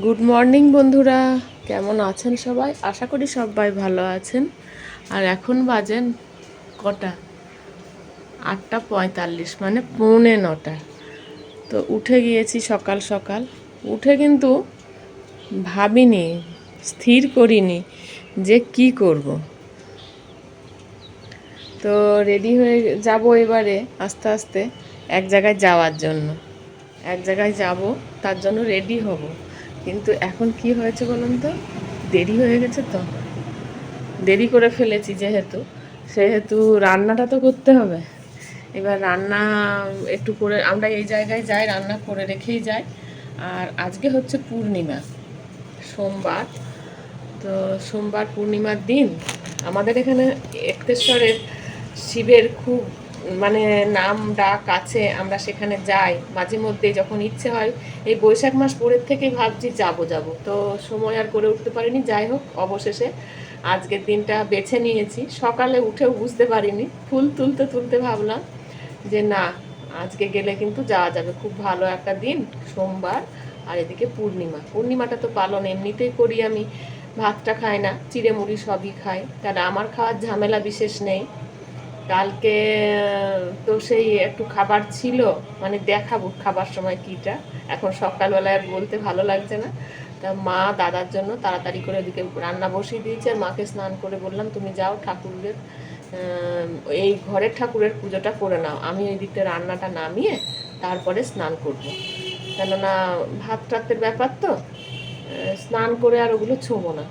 Good morning বন্ধুরা। কেমন আছেন সবাই? আশা করি সবাই ভালো আছেন। আর এখন বাজেন কটা? আটটা পঁয়তাল্লিশ মানে পৌনে নটা। তো উঠে গিয়েছি সকাল সকাল। উঠে কিন্তু ভাবিনি, স্থির করিনি যে কি করব। তো রেডি হয়ে যাব এবারে আস্তে আস্তে এক জায়গায় যাওয়ার জন্য। এক জায়গায় যাব, তার জন্য রেডি হব। কিন্তু এখন কি হয়েছে বলুন তো? দেরি হয়ে গেছে তো? দেরি করে ফেলেছি যেহেতু, সেহেতু রান্নাটা তো করতে হবে। এবার রান্না একটু করে, আমরা এই জায়গায় যাই, রান্না করে রেখেই যাই। আর আজকে হচ্ছে পূর্ণিমা, সোমবার। তো সোমবার পূর্ণিমার দিন আমাদের এখানে একতেশ্বরের শিবের খুব মানে নাম, ডাক আছে, আমরা সেখানে যাই। মাঝে মধ্যে যখন ইচ্ছে হয়, এই বৈশাখ মাস পরের থেকেই ভাবছি যাব যাব। তো সময় আর করে উঠতে পারিনি, যাই হোক, অবশেষে আজকের দিনটা বেছে নিয়েছি। সকালে উঠেও বুঝতে পারিনি, ফুল তুলতে তুলতে ভাবলাম যে না, আজকে গেলে কিন্তু যাওয়া যাবে। খুব ভালো একটা দিন, সোমবার আর এদিকে পূর্ণিমা। পূর্ণিমাটা তো পালন এমনিতেই করি আমি, ভাতটা খাই না চিড়ে মুড়ি সবই খাই। তাহলে আমার খাওয়ার ঝামেলা বিশেষ নেই। কালকে তো সেই একটু খাবার ছিল মানে দেখাবো খাবার সময় কীটা। এখন সকালবেলায় আর বলতে ভালো লাগছে না। তা মা দাদার জন্য তাড়াতাড়ি করে ওদিকে রান্না বসিয়ে দিয়েছে, আর মাকে স্নান করে বললাম, তুমি যাও ঠাকুরের এই ঘরের ঠাকুরের পুজোটা করে নাও। আমি ওই দিকটা রান্নাটা নামিয়ে তারপরে স্নান করব। কেননা ভাত টাতের ব্যাপার তো স্নান করে আর ওগুলো ছোবো না।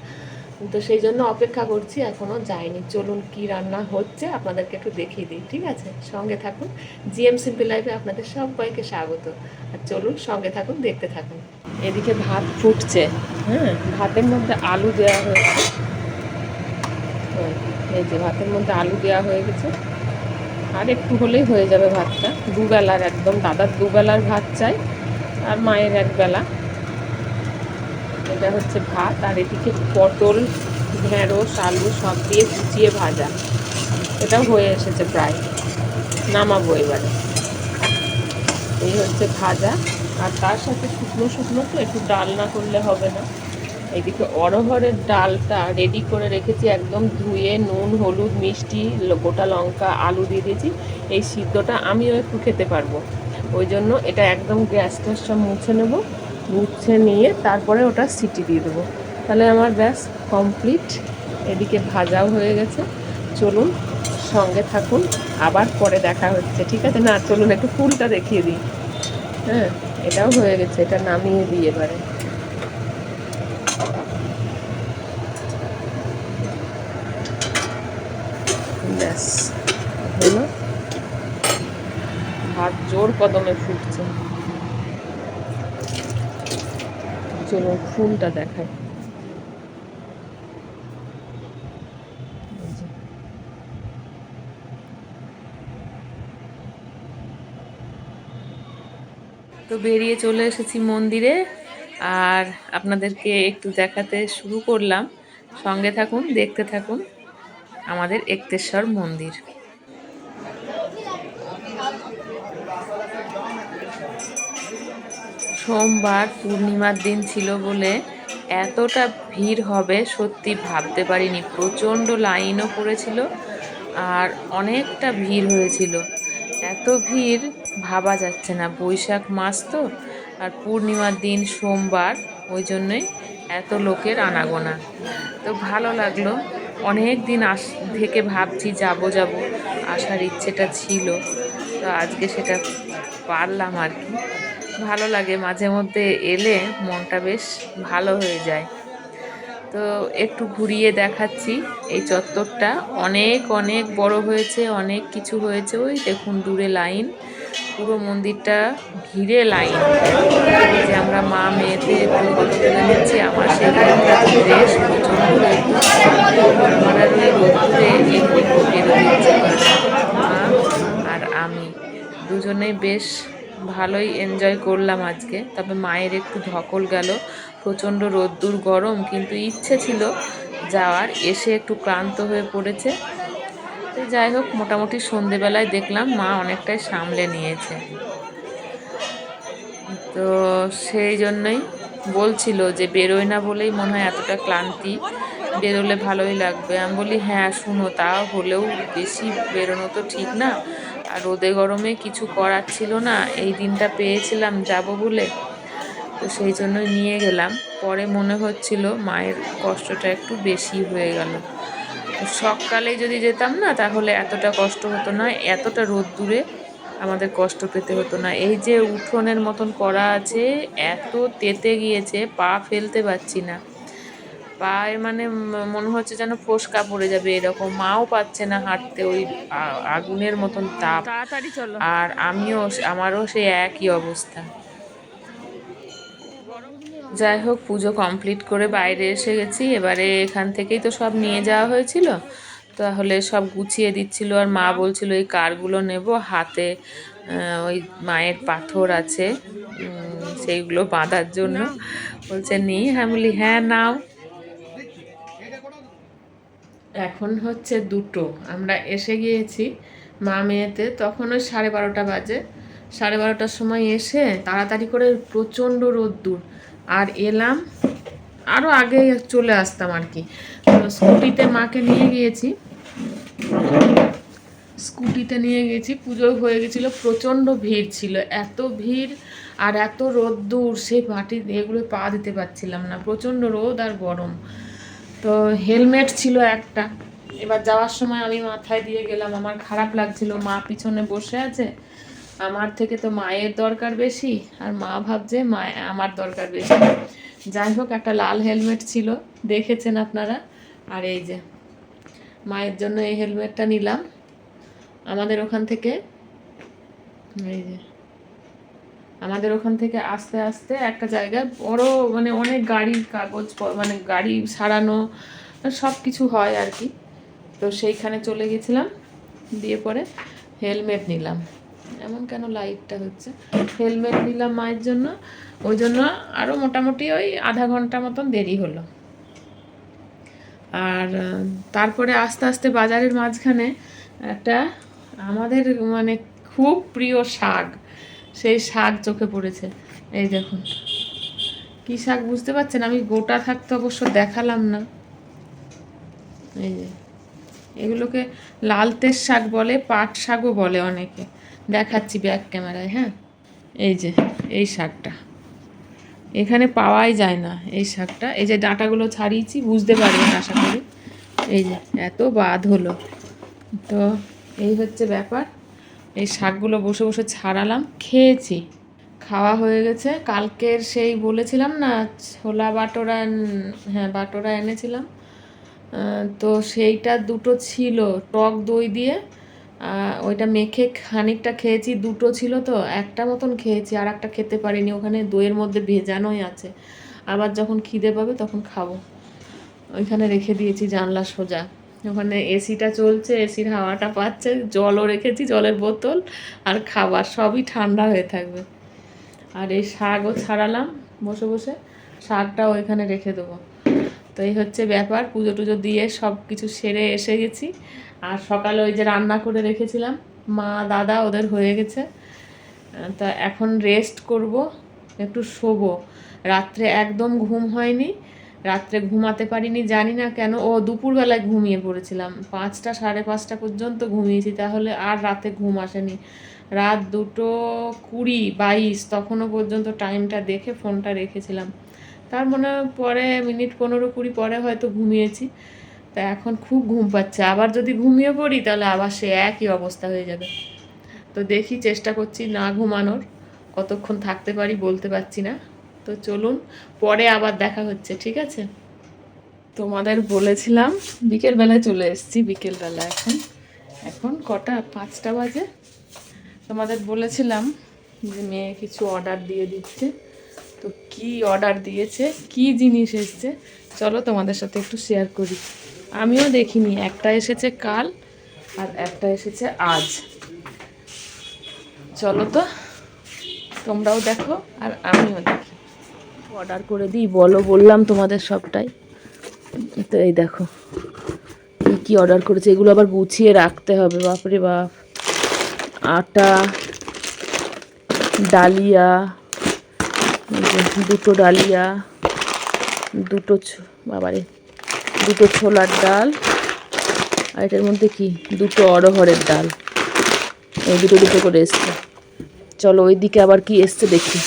তো সেই জন্য অপেক্ষা করছি এখনও যায়নি চলুন কি রান্না হচ্ছে আপনাদেরকে একটু দেখিয়ে দিই ঠিক আছে? সঙ্গে থাকুন জিএম সিম্পল লাইফে আপনাদের সবাইকে স্বাগত। আর চলুন সঙ্গে থাকুন দেখতে থাকুন। এদিকে ভাত ফুটছে। হ্যাঁ। ভাতের মধ্যে আলু দেওয়া হয়েছে। এই যে ভাতের মধ্যে আলু দেওয়া হয়ে গেছে। আর একটু হলেই হয়ে যাবে ভাতটা। দুবেলার একদম দাদার দুবেলার ভাত চাই আর মায়ের এক বেলা এটা হচ্ছে ভাত, আর এদিকে পটল, ঢেঁড়স, আলু সব দিয়ে কুচিয়ে ভাজা। এটাও হয়ে এসেছে প্রায়, নামাবো এবারে। এই হচ্ছে ভাজা, আর তার সাথে শুকনো শুকনো তো একটু ডাল না করলে হবে না। এদিকে অরহরের ডালটা রেডি করে রেখেছি, একদম ধুয়ে নুন, হলুদ, মিষ্টি গোটা লঙ্কা, আলু দিয়ে দিয়েছি। এই সিদ্ধটা আমিও একটু খেতে পারব। ওই জন্য এটা একদম গ্যাস ট্যাসটা মুছে নেব। মুছে নিয়ে তারপরে ওটা সিটি দিয়ে দেবো। তাহলে আমার ব্যাস কমপ্লিট। এদিকে ভাজাও হয়ে গেছে। চলুন, সঙ্গে থাকুন। আবার পরে দেখা হচ্ছে, ঠিক আছে? না, চলুন, একটু ফুলটা দেখিয়ে দিই। হ্যাঁ এটাও হয়ে গেছে, এটা নামিয়ে দিই এবারে। ব্যাস, হলো। ভাত জোর কদমে ফুটছে। চলো ফুলটা দেখাই এই যে। তো বেরিয়ে চলে এসেছি মন্দিরে, আর আপনাদেরকে একটু দেখাতে শুরু করলাম সঙ্গে থাকুন, দেখতে থাকুন আমাদের একতেশ্বর মন্দির সোমবার পূর্ণিমার দিন ছিল বলে এতটা ভিড় হবে সত্যি ভাবতে পারিনি। প্রচণ্ড লাইনও পড়েছিল আর অনেকটা ভিড় হয়েছিল। এত ভিড় ভাবা যাচ্ছে না। বৈশাখ মাস তো, আর পূর্ণিমার দিন সোমবার, ওই জন্যই এত লোকের আনাগোনা। তো ভালো লাগল। অনেক দিন আস, থেকে ভাবছি যাব যাব, আসার ইচ্ছেটা ছিল। তো আজকে সেটা পারলাম আর কি। ভালো লাগে মাঝে মধ্যে এলে মনটা বেশ ভালো হয়ে যায়। তো একটু ঘুরিয়ে দেখাচ্ছি এই চত্বরটা। অনেক অনেক বড় হয়েছে, অনেক কিছু হয়েছে। ওই দেখুন দূরে লাইন। পুরো মন্দিরটা ঘিরে লাইন। যে আমরা মা মেয়েতে ফটো তুলে নিচ্ছি আমার সেই ড্রেস একটু মা আর আমি দুজনেই বেশ ভালোই এনজয় করলাম আজকে। তবে মায়ের একটু ধকল গেল, প্রচণ্ড রোদ্দুর গরম, কিন্তু ইচ্ছে ছিল যাওয়ার। এসে একটু ক্লান্ত হয়ে পড়েছে। তো যাই হোক, মোটামুটি সন্ধেবেলায় দেখলাম মা অনেকটাই সামলে নিয়েছে। তো সেই জন্যই বলছিল যে, বেরোয় না বলেই মনে হয় এতটা ক্লান্তি। বেরোলে ভালোই লাগবে। আমি বলি হ্যাঁ শুনো, তা হলেও বেশি বেরোনো তো ঠিক না। আর রোদে গরমে কিছু করার ছিল না। এই দিনটা পেয়েছিলাম, যাব বলে। তো সেই জন্যই নিয়ে গেলাম। পরে মনে হচ্ছিল মায়ের কষ্টটা একটু বেশি হয়ে গেল। সকালে যদি যেতাম না, তাহলে এতটা কষ্ট হতো না, এতটা রোদ দূরে আমাদের কষ্ট পেতে হতো না। এই যে উঠোনের মতন করা আছে, এত তেতে গিয়েছে, পা ফেলতে পারছি না। পায়ে মানে মনে হচ্ছে যেন ফোসকা পড়ে যাবে এরকম। মাও পাচ্ছে না হাঁটতে ওই আগুনের মতন তাপ। তাড়াতাড়ি চলো। আর আমিও আমারও সেই একই অবস্থা। যাই হোক পুজো কমপ্লিট করে বাইরে এসে গেছি। এবারে এখান থেকেই তো সব নিয়ে যাওয়া হয়েছিল। তাহলে সব গুছিয়ে দিচ্ছিল আর মা বলছিল এই কারগুলো নেব হাতে ওই মায়ের পাথর আছে সেইগুলো বাঁধার জন্য। বলছে নি হ্যাঁ বলি হ্যাঁ নাও। এখন হচ্ছে দুটো। আমরা এসে গিয়েছি মা মেয়েতে তখন ওই সাড়ে বারোটা বাজে। সাড়ে বারোটার সময় এসে তাড়াতাড়ি করে প্রচণ্ড রোদ্দুর। আর এলাম আরও আগে চলে আসতাম আর কি। স্কুটিতে মাকে নিয়ে গিয়েছি। স্কুটিতে নিয়ে গেছি পুজো হয়ে গেছিল প্রচণ্ড ভিড় ছিল। এত ভিড় আর এত রোদ্দুর, সেই মাটি এগুলো পা দিতে পারছিলাম না। প্রচণ্ড রোদ আর গরম। তো হেলমেট ছিল একটা। এবার যাওয়ার সময় আমি মাথায় দিয়ে গেলাম, আমার খারাপ লাগছিল, মা পিছনে বসে আছে। আমার থেকে তো মায়ের দরকার বেশি, আর মা ভাবছে মা, আমার দরকার বেশি। যাই হোক, একটা লাল হেলমেট ছিল, দেখেছেন আপনারা? আর এই যে, মায়ের জন্য এই হেলমেটটা নিলাম। আমাদের ওখান থেকে, এই যে। আমাদের ওখান থেকে আস্তে আস্তে একটা জায়গায় বড় মানে অনেক গাড়ির কাগজ মানে গাড়ি সারানো সব কিছু হয় আর কি। তো সেইখানে চলে গেছিলাম, দিয়ে পরে হেলমেট নিলাম। এমন কেন লাইটটা হচ্ছে? হেলমেট নিলাম মায়ের জন্য, ওই জন্য আরও মোটামুটি ওই আধা ঘণ্টা মতন দেরি হলো। আর, তারপরে আস্তে আস্তে বাজারের মাঝখানে একটা আমাদের মানে খুব প্রিয় শাক সেই শাক চোখে পড়েছে। এই দেখুন। কি শাক বুঝতে পারছেন? আমি গোটা থাকতে অবশ্য দেখালাম না। এই যে। এগুলোকে লালতের শাক বলে, পাট শাকও বলে অনেকে। দেখাচ্ছি ব্যাক ক্যামেরায় হ্যাঁ? এই যে, এই শাকটা। এখানে পাওয়াই যায় না এই শাকটা। এই যে ডাঁটাগুলো ছাড়িয়েছি, বুঝতে পারবেন আশা করি। এই যে, এত বাদ হলো। তো এই হচ্ছে ব্যাপার। এই শাকগুলো বসে বসে ছাড়ালাম, খেয়েছি। খাওয়া হয়ে গেছে। কালকের সেই বলেছিলাম না, ছোলা বাটোরা হ্যাঁ বাটোরা এনেছিলাম। তো সেইটা দুটো ছিল, টক দই দিয়ে। ওইটা মেখে খানিকটা খেয়েছি, দুটো ছিল তো, একটা মতন খেয়েছি, আর একটা খেতে পারিনি। ওখানে দইয়ের মধ্যে ভেজানোই আছে। আবার যখন খিদে পাবে তখন খাব। ওইখানে রেখে দিয়েছি জানলা সোজা। ওখানে এসিটা চলছে, এসির হাওয়াটা পাচ্ছে, জলও রেখেছি, জলের বোতল আর খাবার সবই ঠান্ডা হয়ে থাকবে। আর এই শাকও ছাড়ালাম বসে বসে, শাকটাও ওইখানে রেখে দেবো। তো এই হচ্ছে ব্যাপার, পুজো টুজো দিয়ে সব কিছু সেরে এসে গেছি। আর সকালে ওই যে রান্না করে রেখেছিলাম, মা, দাদা ওদের হয়ে গেছে। তা এখন রেস্ট করব, একটু শোবো। রাত্রে একদম ঘুম হয়নি রাত্রে ঘুমাতে পারিনি, জানি না কেন। ও দুপুরবেলায় ঘুমিয়ে পড়েছিলাম। পাঁচটা, সাড়ে পাঁচটা পর্যন্ত ঘুমিয়েছি, তাহলে আর রাতে ঘুম আসেনি। রাত দুটো কুড়ি, বাইশ, তখনও পর্যন্ত টাইমটা দেখে, ফোনটা রেখেছিলাম। তার মনে পরে, মিনিট পনেরো কুড়ি পরে হয়তো ঘুমিয়েছি। তা এখন খুব ঘুম পাচ্ছে। আবার যদি ঘুমিয়ে পড়ি, তাহলে আবার সে একই অবস্থা হয়ে যাবে। তো দেখি, চেষ্টা করছি না ঘুমানোর। কতক্ষণ থাকতে পারি বলতে পারছি না। তো চলুন, পরে আবার দেখা হচ্ছে, ঠিক আছে? তোমাদের বলেছিলাম বিকেলবেলায় চলে এসেছি বিকেলবেলা এখন। এখন কটা? পাঁচটা বাজে। তোমাদের বলেছিলাম যে মেয়ে কিছু অর্ডার দিয়ে দিচ্ছে। তো কি অর্ডার দিয়েছে? কি জিনিস এসছে? চলো তোমাদের সাথে একটু শেয়ার করি। আমিও দেখিনি, একটা এসেছে কাল আর একটা এসেছে আজ। চলো তো, তোমরাও দেখো আর আমিও দেখি। অর্ডার করে দিই, বলো, বললাম তোমাদের সবটাই। তো এই দেখো, কী কি অর্ডার করেছে, এগুলো আবার গুছিয়ে রাখতে হবে, বাপরে বাপ। আটা, ডালিয়া দুটো ডালিয়া, দুটো বাবারে, দুটো ছোলার ডাল, আর এটার মধ্যে কি? দুটো অরহরের ডাল। এই দুটো দুটো করে এসছে। চলো ওইদিকে আবার কি এসছে দেখি।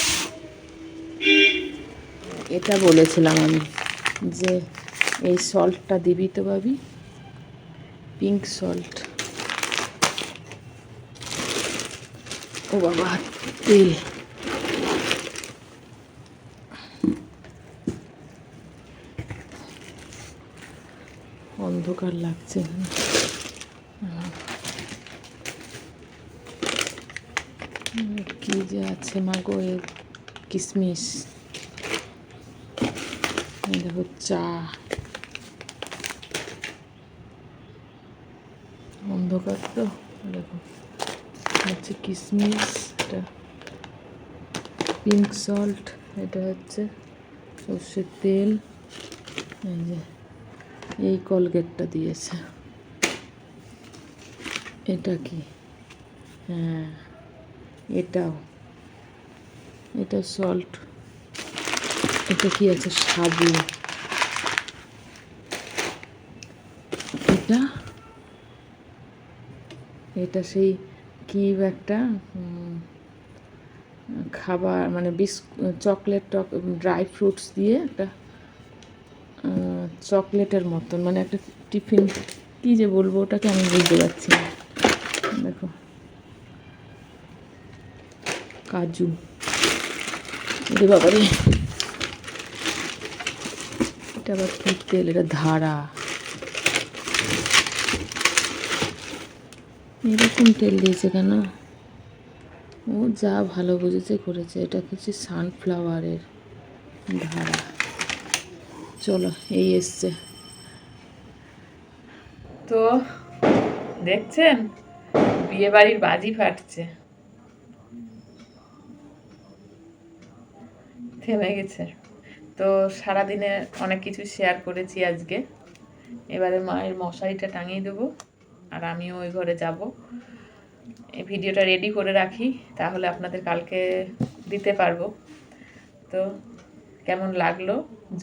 এটা বলেছিলাম আমি যে এই সল্টটা দিবি তো ভাবি? Pink salt. ও বাবা, তেল। অন্ধকার লাগছে। কি যে আছে মাগো এ দেখো চা অন্ধকার তো, দেখো। হচ্ছে কিসমিস, এটা পিঙ্ক সল্ট এটা হচ্ছে সর্ষের তেল। এই যে, এই কলগেটটা দিয়েছে। এটা কি? হ্যাঁ এটাও। এটা সল্ট এটা কি আছে? সাবু। এটা? এটা সেই কি একটা খাবার মানে বিস্কুট চকলেট টক, ড্রাই ফ্রুটস দিয়ে একটা চকলেটের মতন মানে একটা টিফিন, কি যে বলব ওটাকে আমি বুঝতে পারছি না। দেখো। কাজু। বাবারে। এটা আবার কি তেল, এটা ধারা। এরকম তেল দিয়েছে কেন? ও যা ভালো বুঝেছে করেছে, এটা হচ্ছে সানফ্লাওয়ারের ধারা। চলো, এই এসছে। তো দেখছেন? বিয়ে বাড়ির বাজি ফাটছে। থেমে গেছে। তো সারাদিনে অনেক কিছু শেয়ার করেছি আজকে। এবারে মায়ের মশারিটা টাঙিয়ে দেবো, আর আমিও ওই ঘরে যাব। এই ভিডিওটা রেডি করে রাখি, তাহলে আপনাদের কালকে দিতে পারব। তো কেমন লাগল?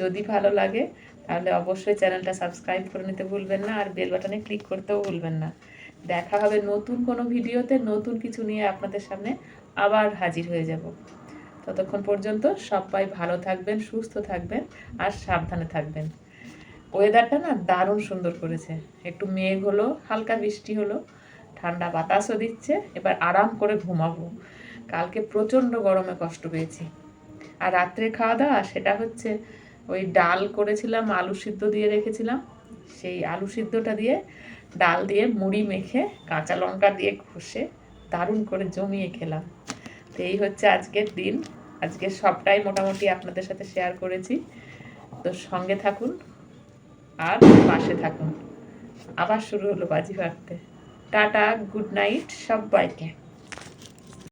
যদি ভালো লাগে, তাহলে অবশ্যই চ্যানেলটা সাবস্ক্রাইব করে নিতে ভুলবেন না, আর বেল বাটনে ক্লিক করতেও ভুলবেন না। দেখা হবে নতুন কোনো ভিডিওতে, নতুন কিছু নিয়ে আপনাদের সামনে আবার হাজির হয়ে যাব। ততক্ষণ পর্যন্ত সবাই ভালো থাকবেন, সুস্থ থাকবেন আর সাবধানে থাকবেন। ওয়েদারটা না দারুণ সুন্দর করেছে। একটু মেঘ হলো, হালকা বৃষ্টি হলো, ঠান্ডা বাতাসও দিচ্ছে, এবার আরাম করে ঘুমাবো। কালকে প্রচণ্ড গরমে কষ্ট পেয়েছি। আর রাত্রে খাওয়া দাওয়া সেটা হচ্ছে ওই ডাল করেছিলাম, আলু সিদ্ধ দিয়ে রেখেছিলাম। সেই আলু সিদ্ধটা দিয়ে ডাল দিয়ে মুড়ি মেখে, কাঁচা লঙ্কা দিয়ে ঘষে দারুণ করে জমিয়ে খেলাম। এই হচ্ছে আজকের দিন। আজকে সবটাই মোটামুটি আপনাদের সাথে শেয়ার করেছি। তো সঙ্গে থাকুন আর পাশে থাকুন। আবার শুরু হলো বাজি ফাটতে টাটা গুড নাইট সবাইকে।